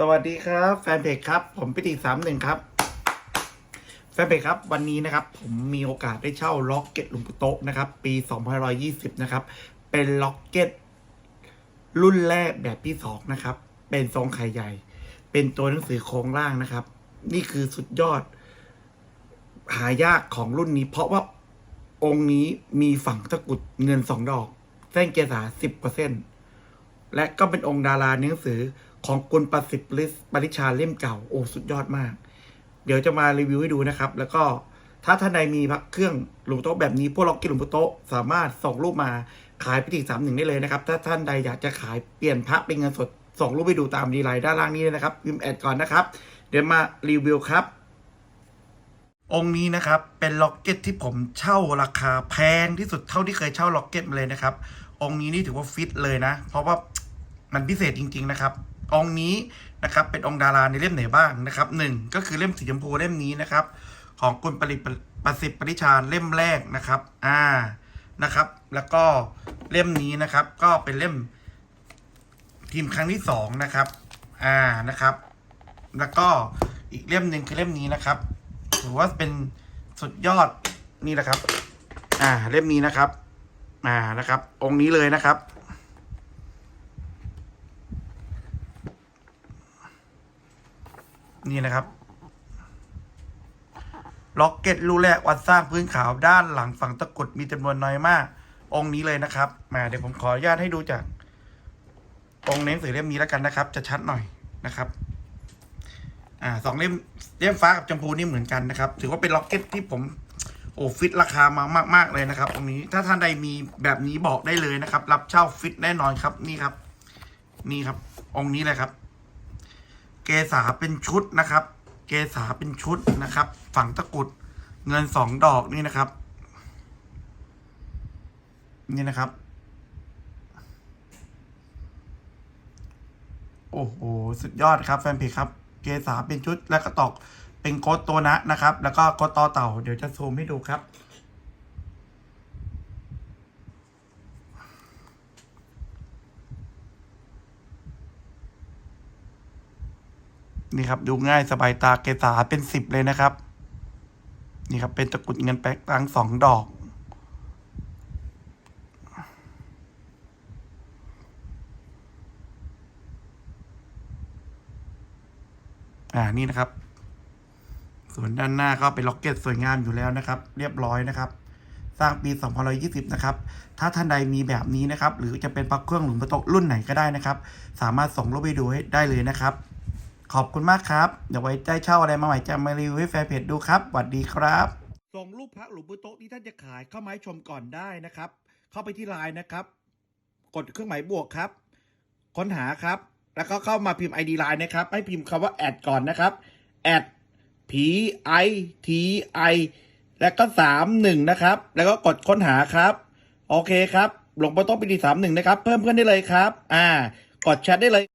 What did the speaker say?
สวัสดีครับแฟนเพจครับ ผมพิติสามหนึ่งครับแฟนเพจครับวันนี้นะครับ ผมมีโอกาสได้เช่าล็อกเก็ตลุงปุโตะนะครับ ปี2520 นะครับ เป็นล็อกเก็ตรุ่นแรกแบบที่สองนะครับ เป็นทรงไข่ใหญ่ เป็นตัวหนังสือโครงล่างนะครับ นี่คือสุดยอด หายากของรุ่นนี้ เพราะว่าองค์นี้มีฝั่งตะกุดเงินสองดอก เส้นเกษาสิบเปอร์เซ็นต์และก็เป็นองค์ดาราหนังสือ ของกุลประสิทธิ์ลิสปริชาเล่มเก่า โอ้สุดยอดมาก เดี๋ยวจะมารีวิวให้ดูนะครับ แล้วก็ถ้าท่านใดมีพระเครื่องหลวงโต๊ะแบบนี้พวกล็อกกี้หลวงโต๊ะสามารถส่งรูปมาขายพิธีสามหนึ่งได้เลยนะครับ ถ้าท่านใดอยากจะขายเปลี่ยนพระเป็นเงินสดส่งรูปไปดูตามดีไลน์ด้านล่างนี้เลยนะครับพิมพ์แอดก่อนนะครับ เดี๋ยวมารีวิวครับ องค์นี้นะครับเป็นล็อกเก็ตที่ผมเช่าราคาแพงที่สุดเท่าที่เคยเช่าล็อกเก็ตมาเลยนะครับ องค์นี้นี่ถือว่าฟิตเลยนะ เพราะว่ามันพิเศษจริง ๆ นะครับ องนี้นะครับเป็นองค์ดาราในเล่มไหนบ้างนะครับหนึ่งก็คือเล่มสีชมพูเล่มนี้นะครับ ของคุณปริประสิทธิ์ปริชาเล่มแรกนะครับอ่านะครับ แล้วก็เล่มนี้นะครับ ก็เป็นเล่มพิมพ์ครั้งที่สองนะครับอ่านะครับ แล้วก็อีกเล่มหนึ่งคือเล่มนี้นะครับถือว่าเป็นสุดยอดนี่แหละครับ อ่า เล่มนี้นะครับ อ่านะครับ องค์นี้เลยนะครับ นี่นะครับล็อกเก็ตรูแรกวัดสร้างพื้นขาวด้านหลังฝั่งตะกุดมีจำนวนน้อยมาก องค์นี้เลยนะครับมาเดี๋ยวผมขออนุญาตให้ดูจาก องค์หนังสือเล่มนี้แล้วกันนะครับ จะชัดหน่อยนะครับอ่าสองเล่มเล่มฟ้ากับชมพูนี่เหมือนกันนะครับ ถือว่าเป็นล็อกเก็ตที่ผมโอ้ฟิตราคามามากๆเลยนะครับตรงนี้ถ้าท่านใดมีแบบนี้บอกได้เลยนะครับ รับเช่าฟิตแน่นอนครับ นี่ครับ นี่ครับ องค์นี้เลยครับ เกษาเป็นชุดนะครับ เกษาเป็นชุดนะครับ ฝังตะกรุดเงินสองดอกนี่นะครับ นี่นะครับ โอ้โหสุดยอดครับแฟนเพจครับ เกษาเป็นชุดและก็ตอกเป็นโกดตัวนะนะครับ แล้วก็โกดต่อเต่าเดี๋ยวจะซูมให้ดูครับ นี่ครับ ดูง่ายสบายตาเกษาเป็นสิบเลยนะครับ นี่ครับ เป็นตะกรุดเงินแป๊กตังสองดอก อ่านี่นะครับ ส่วนด้านหน้าก็เป็นล็อกเก็ตสวยงามอยู่แล้วนะครับ เรียบร้อยนะครับ สร้างปี2520 นะครับ ถ้าท่านใดมีแบบนี้นะครับ หรือจะเป็นปลั๊กเครื่องหลุมประตกรุ่นไหนก็ได้นะครับ สามารถส่งรูปไปดูให้ได้เลยนะครับ ขอบคุณมากครับ เดี๋ยวไว้ได้เช่าอะไรมาใหม่จะมารีวิวให้แฟนเพจดูครับสวัสดีครับ ส่งรูปพระหลุมปุโตะที่ท่านจะขายเข้ามาให้ชมก่อนได้นะครับ เข้าไปที่ไลน์นะครับ กดเครื่องหมายบวกครับ ค้นหาครับ แล้วก็เข้ามาพิมพ์ ID ไลน์นะครับ ให้พิมพ์คำว่าแอดก่อนนะครับแอด P I T I แล้วก็สามหนึ่งนะครับ แล้วก็กดค้นหาครับ โอเคครับ หลวงพ่โต๊ะปีดีสามหนึ่งนะครับ เพิ่มเพื่อนได้เลยครับ อ่า กดแชทได้เลย